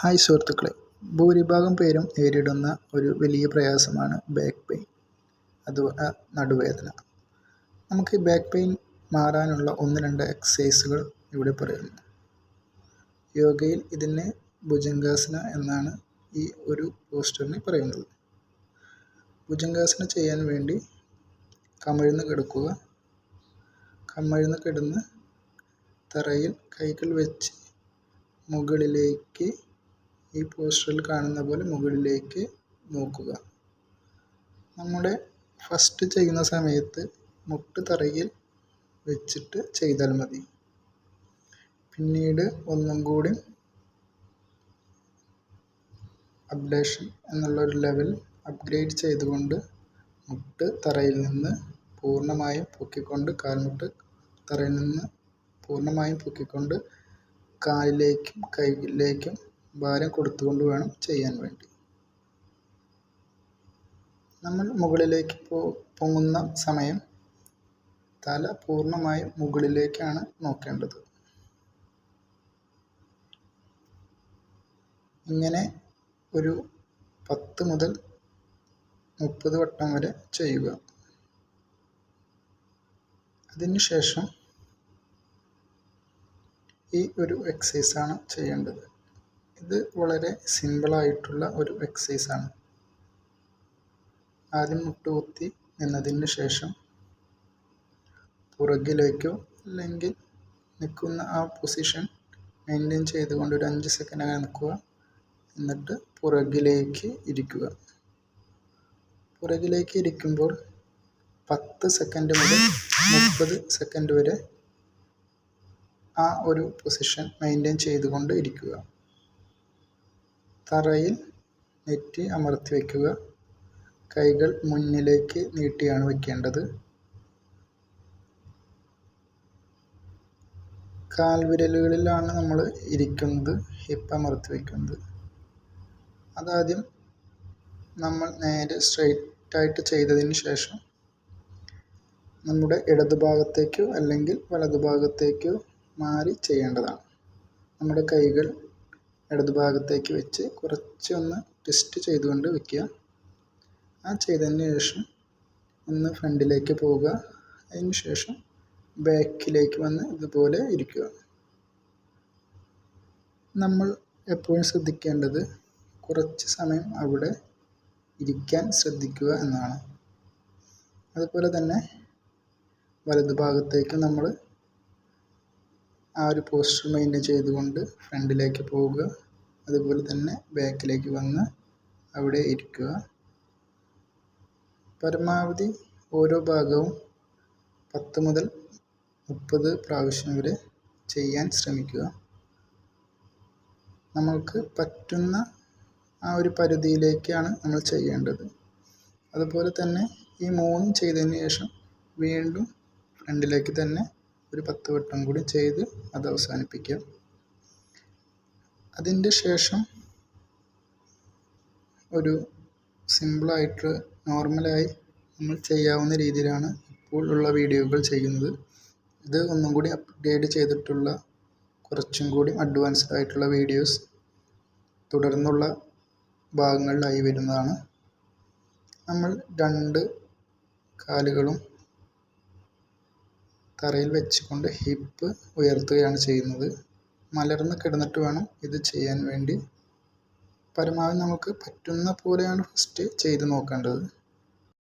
Hi സുഹൃത്തുക്കളെ. ഭൂരിഭാഗം പേരും നേരിടുന്ന ഒരു വലിയ പ്രയാസമാണ് ബാക്ക് പെയിൻ അത് നടുവേദന. നമുക്ക് ഈ ബാക്ക് പെയിൻ മാറാനുള്ള ഒന്ന് രണ്ട് എക്സസൈസുകൾ ഇവിടെ പറയുന്നു. യോഗയിൽ ഇതിനെ ഭുജംഗാസന എന്നാണ് ഈ ഒരു പോസ്റ്ററിന് പറയുന്നത്. ഭുജംഗാസന ചെയ്യാൻ വേണ്ടി കമിഴ്ന്ന് കിടക്കുക. കമിഴ്ന്ന് കിടന്ന് തറയിൽ കൈകൾ വെച്ച് മുകളിലേക്ക് ഈ പോസ്റ്ററിൽ കാണുന്ന പോലെ മുകളിലേക്ക് നോക്കുക. നമ്മുടെ ഫസ്റ്റ് ചെയ്യുന്ന സമയത്ത് മുട്ട് തറയിൽ വെച്ചിട്ട് ചെയ്താൽ മതി. പിന്നീട് ഒന്നും കൂടി അപ്ഡേഷൻ എന്നുള്ള ഒരു ലെവൽ അപ്ഗ്രേഡ് ചെയ്തുകൊണ്ട് മുട്ട് തറയിൽ നിന്ന് പൂർണമായും പൊക്കിക്കൊണ്ട് കാൽമുട്ട് തറയിൽ നിന്ന് പൂർണമായും പൊക്കിക്കൊണ്ട് കാലിലേക്കും കൈയിലേക്കും ഭാരം കൊടുത്തുകൊണ്ട് വേണം ചെയ്യാൻ വേണ്ടി. നമ്മൾ മുകളിലേക്ക് പോ പൊങ്ങുന്ന സമയം തല പൂർണമായും മുകളിലേക്കാണ് നോക്കേണ്ടത്. ഇങ്ങനെ ഒരു പത്ത് മുതൽ മുപ്പത് വട്ടം വരെ ചെയ്യുക. അതിനുശേഷം ഈ ഒരു എക്സസൈസാണ് ചെയ്യേണ്ടത്. ഇത് വളരെ സിമ്പിളായിട്ടുള്ള ഒരു എക്സസൈസാണ് ആദ്യം മുട്ടുകുത്തി നിന്നതിന് ശേഷം പുറകിലേക്കോ അല്ലെങ്കിൽ നിൽക്കുന്ന ആ പൊസിഷൻ മെയിന്റെയിൻ ചെയ്തുകൊണ്ട് ഒരു അഞ്ച് സെക്കൻഡ് അങ്ങനെ നിൽക്കുക. എന്നിട്ട് പുറകിലേക്ക് ഇരിക്കുക. പുറകിലേക്ക് ഇരിക്കുമ്പോൾ പത്ത് സെക്കൻഡ് മുതൽ മുപ്പത് സെക്കൻഡ് വരെ ആ ഒരു പൊസിഷൻ മെയിന്റെയിൻ ചെയ്തുകൊണ്ട് ഇരിക്കുക. തറയിൽ നെറ്റി അമർത്തി വയ്ക്കുക. കൈകൾ മുന്നിലേക്ക് നീട്ടിയാണ് വയ്ക്കേണ്ടത്. കാൽവിരലുകളിലാണ് നമ്മൾ ഇരിക്കുന്നത് ഹിപ്പ് അമർത്തി വയ്ക്കുന്നത്. അതാദ്യം നമ്മൾ നേരെ സ്ട്രെയിറ്റായിട്ട് ചെയ്തതിന് ശേഷം നമ്മുടെ ഇടതുഭാഗത്തേക്കോ അല്ലെങ്കിൽ വലതുഭാഗത്തേക്കോ മാറി ചെയ്യേണ്ടതാണ്. നമ്മുടെ കൈകൾ ഇടതുഭാഗത്തേക്ക് വെച്ച് കുറച്ചൊന്ന് ട്വിസ്റ്റ് ചെയ്തുകൊണ്ട് വെക്കുക. ആ ചെയ്തതിന് ശേഷം ഒന്ന് ഫ്രണ്ടിലേക്ക് പോവുക. അതിന് ശേഷം ബാക്കിലേക്ക് വന്ന് ഇതുപോലെ ഇരിക്കുക. നമ്മൾ എപ്പോഴും ശ്രദ്ധിക്കേണ്ടത് കുറച്ച് സമയം അവിടെ ഇരിക്കാൻ ശ്രദ്ധിക്കുക എന്നാണ്. അതുപോലെ തന്നെ വലതുഭാഗത്തേക്ക് നമ്മൾ ആ ഒരു പോസ്റ്റർ മെയിന്റെയിൻ ചെയ്തുകൊണ്ട് ഫ്രണ്ടിലേക്ക് പോവുക. അതുപോലെ തന്നെ ബാക്കിലേക്ക് വന്ന് അവിടെ ഇരിക്കുക. പരമാവധി ഓരോ ഭാഗവും പത്ത് മുതൽ മുപ്പത് പ്രാവശ്യം വരെ ചെയ്യാൻ ശ്രമിക്കുക. നമ്മൾക്ക് പറ്റുന്ന ആ ഒരു പരിധിയിലേക്കാണ് നമ്മൾ ചെയ്യേണ്ടത്. അതുപോലെ തന്നെ ഈ മൂന്നും ചെയ്തതിന് ശേഷം വീണ്ടും ഫ്രണ്ടിലേക്ക് തന്നെ ഒരു പത്ത് വട്ടം കൂടി ചെയ്ത് അത് അവസാനിപ്പിക്കുക അതിന്റെ ശേഷം ഒരു സിമ്പിളായിട്ട് നോർമലായി നമ്മൾ ചെയ്യാവുന്ന രീതിയിലാണ് ഇപ്പോൾ ഉള്ള വീഡിയോകൾ ചെയ്യുന്നത്. ഇത് ഒന്നും കൂടി അപ്ഗ്രേഡ് ചെയ്തിട്ടുള്ള കുറച്ചും കൂടി അഡ്വാൻസ്ഡ് ആയിട്ടുള്ള വീഡിയോസ് തുടർന്നുള്ള ഭാഗങ്ങളിലായി വരുന്നതാണ്. നമ്മൾ രണ്ട് കാലുകളും തറയിൽ വെച്ചുകൊണ്ട് ഹിപ്പ് ഉയർത്തുകയാണ് ചെയ്യുന്നത്. മലർന്ന് കിടന്നിട്ട് വേണം ഇത് ചെയ്യാൻ വേണ്ടി. പരമാവധി നമുക്ക് പറ്റുന്ന പോലെയാണ് ഫസ്റ്റ് ചെയ്ത് നോക്കേണ്ടത്.